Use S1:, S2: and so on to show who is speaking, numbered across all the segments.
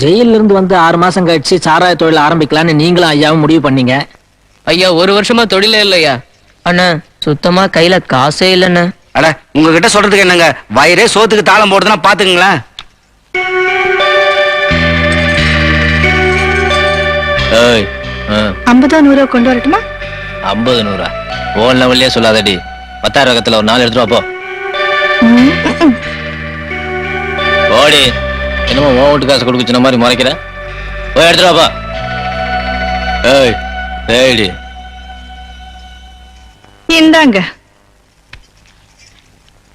S1: ஜெயில இருந்து வந்து ஆறு மாசம் கழிச்சு சாராய தொழில் ஆரம்பிக்கலாம்னு நீங்களும் ஐயாவும் முடிவு பண்ணீங்க.
S2: ஐயா ஒரு வருஷமா தொழிலே இல்லையா? அண்ணா சுத்தமா கையில காசே இல்லைண்ணா.
S3: அட உங்ககிட்ட சொல்றதுக்கு என்னங்க? வயிறே சோத்துக்கு தாளம் போடுதுன்னா பாத்துக்கங்களேன்.
S4: ஏய்
S5: ஐம்பதோ நூறோ கொண்டு வரட்டுமா?
S4: ஐம்பது நூறா? ஓன் லெவல்லே சொல்லாதடி. பத்தாயிரம் ரகத்துல ஒரு நாலு எடுத்துட்டு வா, போ. ஓடி. என்னமோ வீட்டு காசு கொடுக்க சொன்ன மாதிரி முறைக்கிற? போய் எடுத்துட்டு வாப்பா. ஏய் ஏய்டி.
S5: இந்தாங்க.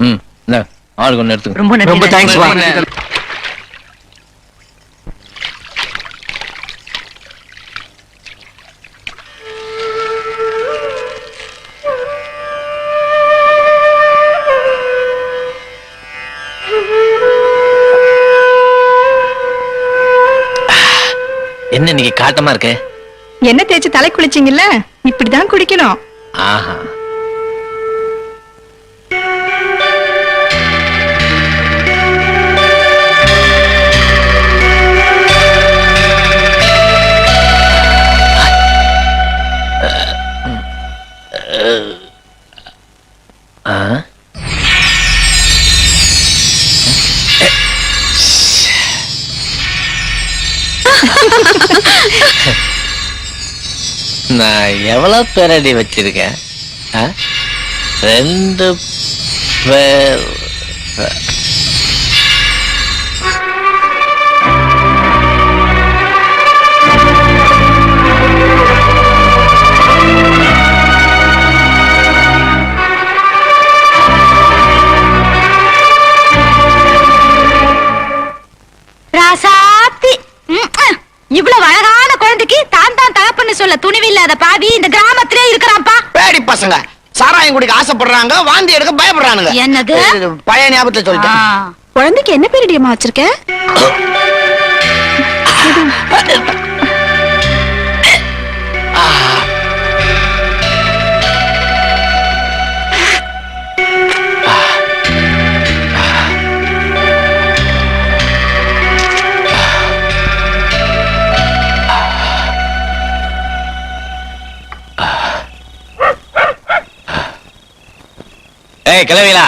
S4: ம் இந்த ஆளுக்கு ஒன்று எடுத்துக்க.
S2: ரொம்ப
S1: ரொம்ப தேங்க்ஸ்
S4: என்ன இன்னைக்கு காட்டமா இருக்கு?
S5: என்ன தேய்ச்சி தலை குளிச்சீங்கல்ல? இப்படிதான் குடிக்கணும்
S4: ஆஹா. நான் எவ்வளோ பேரடி வச்சிருக்கேன் ஆ? ரெண்டு பேர்
S6: துணிவில்லாத பாவி இந்த கிராமத்திலே இருக்கிறான்ப்பா.
S3: பேடி பசங்க. சாராயம் குடிக்க ஆசைப்படுறாங்க வாந்தி எடுக்க பயப்படுறானுங்க.
S6: என்னது?
S3: பழைய ஞாபகத்துல. சொல்லிட்டேன்.
S5: குழந்தைக்கு என்ன பேரடியம்மா வச்சிருக்க?
S4: ஏய் கிளவிலா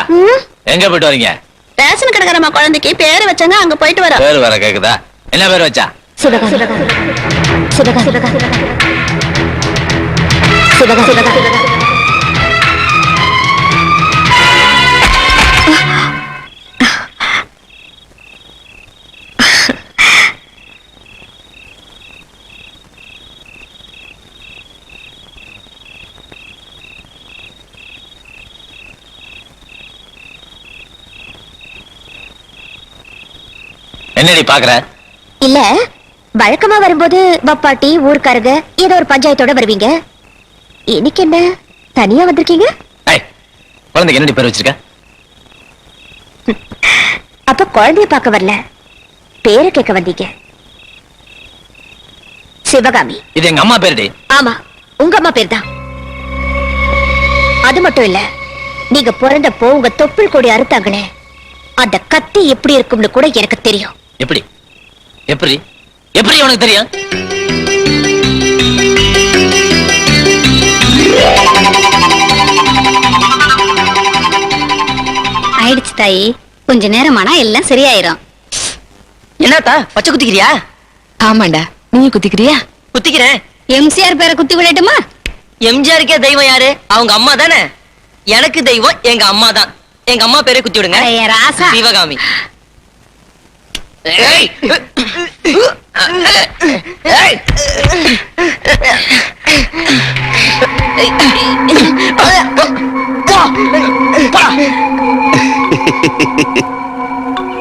S4: எங்க போயிட்டு வரீங்க?
S6: ரேஷன் கடைக்காரம்மா குழந்தைக்கு பேரு வச்சாங்க அங்க போயிட்டு வர
S4: பேர் வர கேக்குதா? என்ன பேர் வச்சா?
S6: சுதகா சுதகா சுதகா சுதகா சுதகா சுதகா
S4: என்னடி பாக்குற?
S6: இல்ல வழக்கமா வரும்போது பப்பாட்டி ஊர்க்காரங்க ஏதோ ஒரு பஞ்சாயத்தோட வருவீங்க. இன்னைக்கு என்ன? தனியா வந்திருக்கீங்க?
S4: குழந்தைக்கு என்னடி பேர் வச்சிருக்க?
S6: அப்ப குழந்தைய பார்க்க வரல. பேரை கேட்க வந்தீங்க. சிவகாமி.
S4: இது எங்க அம்மா பேருடி?
S6: ஆமா உங்க அம்மா பேர் தான் அது மட்டும் இல்ல நீங்க பிறந்தப்போ உங்க தொப்புள் கொடி அறுத்தாங்களே அந்த கத்தி எப்படி இருக்கும்னு கூட எனக்கு தெரியும்.
S4: எப்படி? எப்படி? எப்படி உனக்கு தெரியும்?
S6: ஆயிடுச்சு தாயி. கொஞ்ச நேரமானா எல்லாம் சரியாயிரும்.
S2: என்னத்தா? பச்சை குத்திக்கிறியா?
S5: ஆமாண்டா. நீ குத்திக்கிறியா?
S2: குத்திக்கிறேன்.
S6: எம்சிஆர் பேரை குத்தி விடட்டுமா?
S2: எம்ஜிஆருக்கே தெய்வம் யாரு? அவங்க அம்மா தானே? எனக்கு தெய்வம் எங்க அம்மா தான். எங்க அம்மா பேரை குத்தி விடுங்க. சிவகாமி.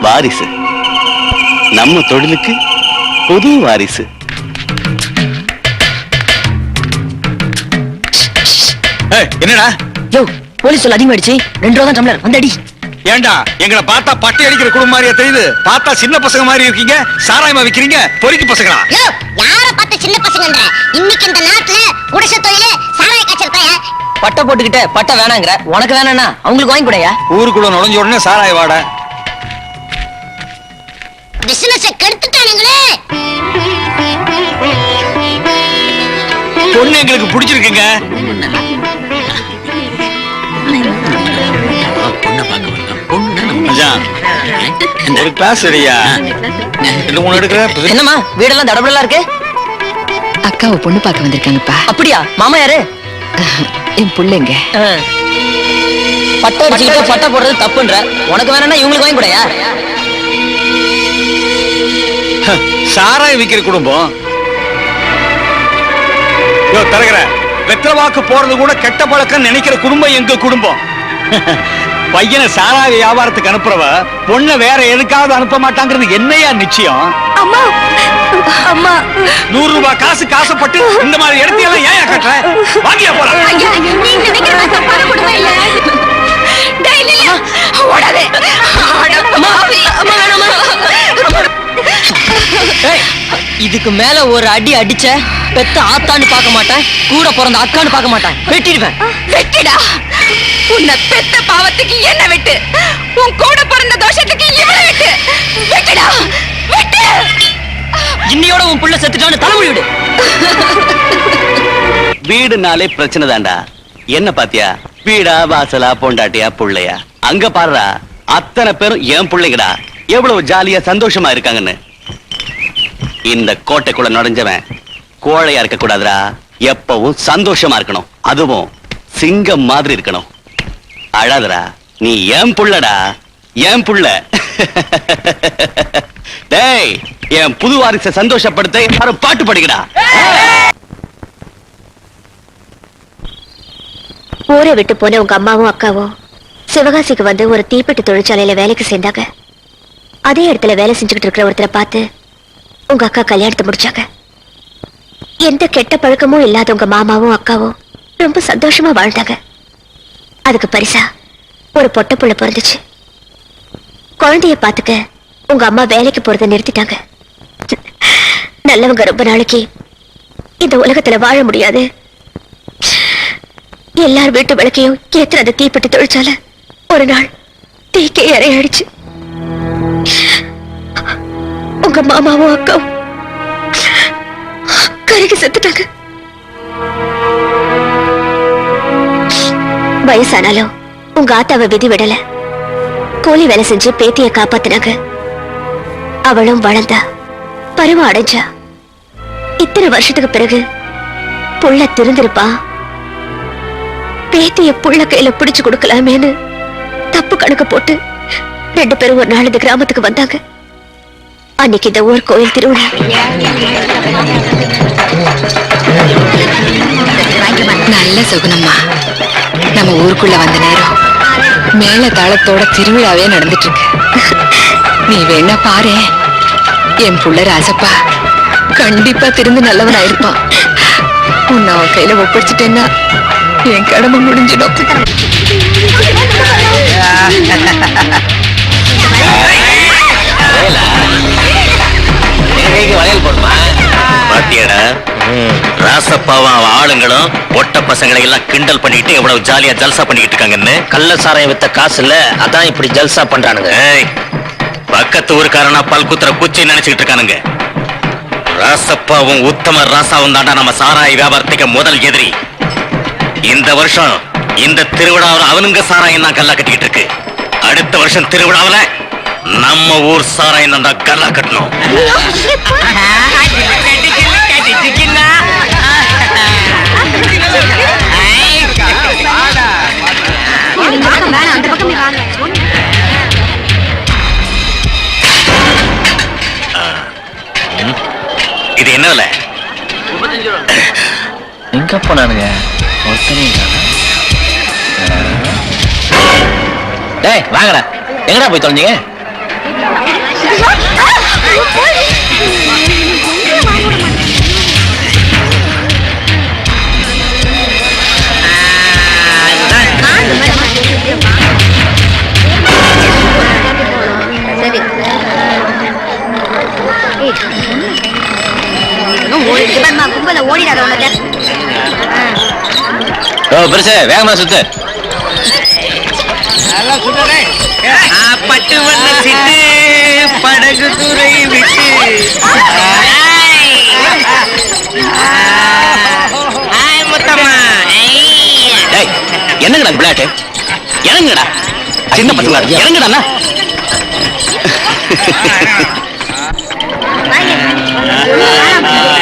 S3: வாரிசு. நம்ம தொழிலுக்கு புது வாரிசு.
S4: ஏய், என்னடா?
S2: யோ போலீஸ் சொல்ல அதிகமாயிடுச்சு. ரெண்டு ரூபா தான் டம்ளர். வந்து அடி
S7: ஏண்டா எங்களை பார்த்தா பட்டி அடிக்கிற குடும்பம் மாதிரியா தெரியுது? பார்த்தா சின்ன பசங்க மாதிரி இருக்கீங்க. சாராயமா விக்கிறீங்க. பொறுக்கி பசங்களா?
S6: யார பார்த்து சின்ன பசங்கன்ற? இன்னைக்கு இந்த நாட்டுல குடிச தொழில சாராய காய்ச்சல்
S2: பட்டை போட்டுக்கிட்ட பட்டை வேணாங்கிற. உனக்கு வேணாம்னா அவங்களுக்கு வாங்கி கூடயா.
S7: ஊருக்குள்ள நுழைஞ்ச உடனே சாராய வாட.
S6: பிசினஸ கெடுத்துட்டானுங்களே.
S7: பொண்ணு எங்களுக்கு பிடிச்சிருக்குங்க. பொண்ணை பார்க்க மச்சான், ஒரு கிளாஸ் சரியா ரெண்டு மூணு எடுக்கிற
S2: என்னம்மா வீடெல்லாம் தடபடலா இருக்கு?
S5: அக்காவை பொண்ணு பார்க்க வந்திருக்காங்கப்பா.
S2: அப்படியா? மாமா யாரு?
S5: என் பிள்ளைங்க.
S2: பட்டை அடிச்சுக்கிட்டு பட்டை போடுறது தப்புன்ற. உனக்கு வேணும்னா இவங்களுக்கு வாங்கி கூடயா?
S7: சாராயம் விக்கிற குடும்பம். யோ தரகர வெத்தலை வாக்கு போறது கூட கெட்ட பழக்கம் நினைக்கிற குடும்பம் எங்க குடும்பம்? பையனை சாராய வியாபாரத்துக்கு அனுப்புறவ பொண்ணை வேற எதுக்காவது அனுப்ப மாட்டாங்கிறது என்னையா நிச்சயம்?
S6: அம்மா அம்மா.
S7: நூறு ரூபாய் காசு காசப்பட்டு இந்த மாதிரி இடத்தையெல்லாம் ஏன் கட்டுற? வாங்கியா போலாம்.
S2: இதுக்கு மேல ஒரு அடி அடிச்ச பெத்த ஆத்தான்னு பார்க்க மாட்டேன். கூட பிறந்த அக்கான்னு பார்க்க மாட்டேன். வெட்டிடுவேன்.
S5: வெட்டிடா. உன்னை பெத்த பாவத்துக்கு என்ன வெட்டு? உன் கூட பிறந்த தோஷத்துக்கு இவனை வெட்டு. வெட்டிடா. வெட்டு.
S2: இன்னையோட உன் புள்ள செத்துட்டான்னு தலைமுடி விடு.
S3: வீடுனாலே பிரச்சனை தான்டா. என்ன பாத்தியா? வீடா வாசலா பொண்டாட்டியா புள்ளையா? அங்க பாருடா அத்தனை பேரும் என் பிள்ளைங்கடா. எவ்வளவு ஜாலியா சந்தோஷமா இருக்காங்கன்னு. இந்த கோட்டைக்குள்ள நுழைஞ்சவன் கோழையா இருக்க கூடாதுரா எப்பவும் சந்தோஷமா இருக்கணும். அதுவும் சிங்கம் மாதிரி இருக்கணும். அழாதரா நீ என் புள்ளடா. என் புள்ள. டேய் என் புது வாரிசை சந்தோஷப்படுத்த எல்லாரும் பாட்டு படிக்கடா.
S6: ஊரை விட்டு போன உங்க அம்மாவும் அக்காவும் சிவகாசிக்கு வந்து ஒரு தீப்பெட்டி தொழிற்சாலையில வேலைக்கு சேர்ந்தாங்க. அதே இடத்துல வேலை செஞ்சுக்கிட்டு இருக்கிற ஒருத்தரை பார்த்து உங்க அக்கா கல்யாணத்தை முடிச்சாங்க. எந்த கெட்ட பழக்கமும் இல்லாத உங்க மாமாவும் அக்காவும் ரொம்ப சந்தோஷமா வாழ்ந்தாங்க. அதுக்கு பரிசா ஒரு பொட்ட புள்ள பிறந்துச்சு. குழந்தைய பார்த்துக்க உங்க அம்மா வேலைக்கு போறதை நிறுத்திட்டாங்க. நல்லவங்க ரொம்ப நாளைக்கு இந்த உலகத்துல வாழ முடியாது. எல்லார் வீட்டு விளக்கையும் ஏத்துற அந்த தீப்பெட்டி தொழிற்சால ஒரு நாள் தீக்கே இறையாடிச்சு உங்க மாமாவும் அக்காவும் கருகி செத்துட்டாங்க. வயசானாலும் உங்க ஆத்தாவை விதி விடல. கூலி வேலை செஞ்சு பேத்திய காப்பாத்தினாங்க. அவளும் வளர்ந்தா பருவம் அடைஞ்சா இத்தனை வருஷத்துக்கு பிறகு புள்ள திருந்திருப்பா. பேத்திய புள்ள கையில பிடிச்சு கொடுக்கலாமேன்னு தப்பு கணக்கு போட்டு ரெண்டு பேரும் ஒரு நாள் இந்த கிராமத்துக்கு வந்தாங்க. அன்னைக்கு இந்த ஊர் கோயில் திருவிழா.
S5: நல்ல சுகுணம்மா நம்ம ஊருக்குள்ள வந்த நேரம் மேல தாளத்தோட திருவிழாவே நடந்துட்டு இருக்கு நீ வேணா பாரு. என் புள்ள ராசப்பா கண்டிப்பா திரும்பி நல்லவனா இருப்பான் உன்னை அவன் கையில ஒப்படைச்சிட்டேன்னா என் கடமை முடிஞ்சிடும்.
S4: வளையல் போடுமா
S3: பாத்தியாடா ராசப்பாவும் அவன் ஆளுங்களும் ஒட்ட பசங்களை எல்லாம் கிண்டல் பண்ணிட்டு எவ்வளவு ஜாலியா ஜல்சா பண்ணிக்கிட்டு இருக்காங்கன்னு.
S4: கள்ள சாராயம் வித்த காசு இல்ல அதான் இப்படி ஜல்சா பண்றானுங்க.
S3: ஏய் பக்கத்து ஊருக்காரனா பல்குத்துற குச்சி நினைச்சுக்கிட்டு இருக்கானுங்க. ராசப்பாவும் உத்தம ராசாவும் தாண்டா நம்ம சாராய வியாபாரத்துக்கு முதல் எதிரி. இந்த வருஷம் இந்த திருவிழாவில் அவனுங்க சாராயம் தான் கல்லா கட்டிக்கிட்டு இருக்கு. அடுத்த வருஷம் திருவிழாவில் நம்ம ஊர் சாராயம் தான் கல்லா கட்டணும். இது என்ன விலை?
S4: எங்க போனானுங்க? ஒருத்தனே டேய் வாங்கடா. எங்கடா போய் தொலைஞ்சீங்க?
S6: ஓடிடாத உனக்கு
S4: ஓ பெருசு வேகமா சுத்து.
S3: பட்டு வந்த சிட்டு படகு துறை விட்டு. என்னங்கடா பிளாட்டு இறங்குடா சின்ன பசங்களா? இறங்குடா
S5: Ha ha ha.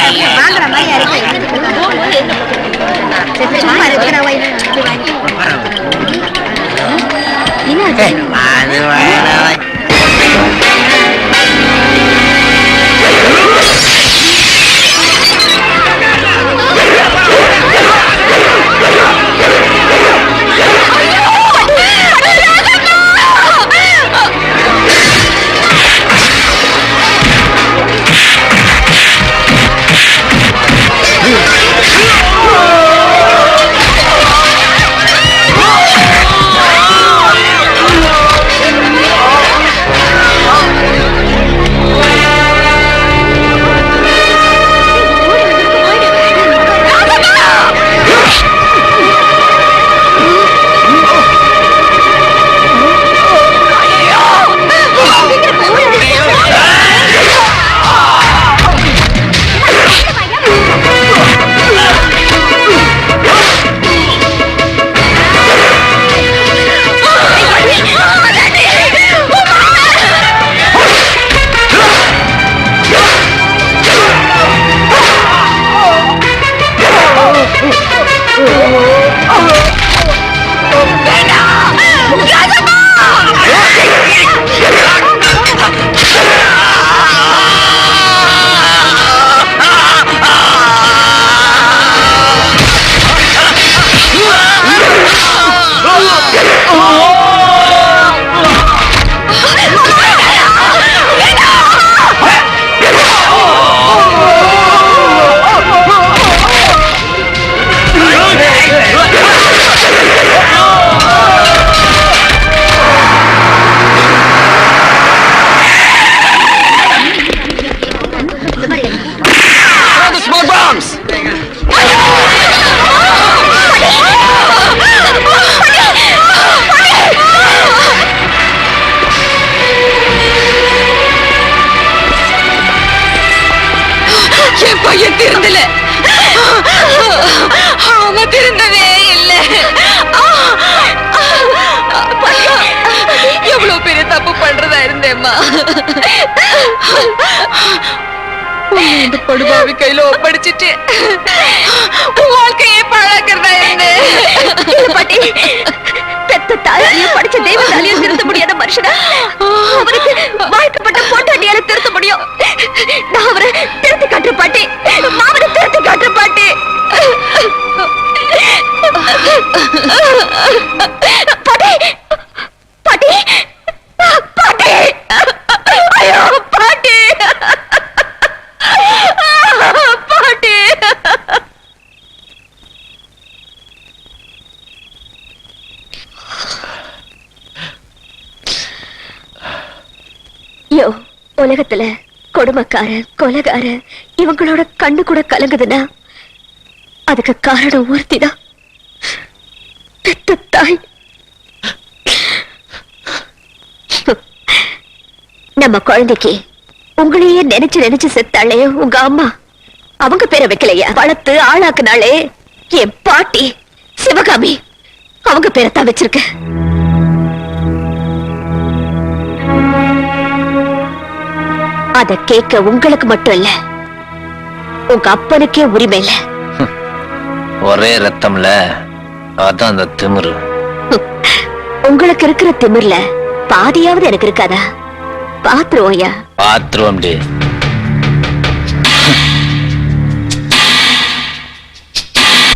S5: அவன் திருந்தவே இல்ல எவ்வளவு பெரிய தப்பு பண்றதா இருந்தேம்மா. இந்த படுபாவி கையில ஒப்படைச்சிட்டு வாழ்க்கையே பழக்கிறதா இருந்தேன்
S6: பாட்டி பெத்த தாயாலையும் படிச்ச தெய்வத்தாலையும் திருத்த முடியாத மனுஷனா? அவருக்கு வாழ்க்கப்பட்ட பொண்டாட்டியால திருத்த முடியும். யோ உலகத்துல கொடுமைக்கார கொலைகார இவங்களோட கண்ணு கூட கலங்குதுன்னா அதுக்கு காரணம் ஒருத்திதான். பெத்த தாய். நம்ம குழந்தைக்கு உங்களையே நினைச்சு நினைச்சு செத்தாளே உங்க அம்மா அவங்க பேரை வைக்கலையா? வளர்த்து ஆளாக்குனாலே என் பாட்டி சிவகாமி அவங்க பேரை தான் வச்சிருக்க அத கேட்க உங்களுக்கு மட்டும் இல்ல உங்க அப்பனுக்கே உரிமை இல்ல.
S4: ஒரே ரத்தம்ல அதான் அந்த திமிரு.
S6: உங்களுக்கு இருக்கிற திமிர்ல பாதியாவது எனக்கு இருக்காதா? பாத்துருவோம் ஐயா.
S4: பாத்துருவோம்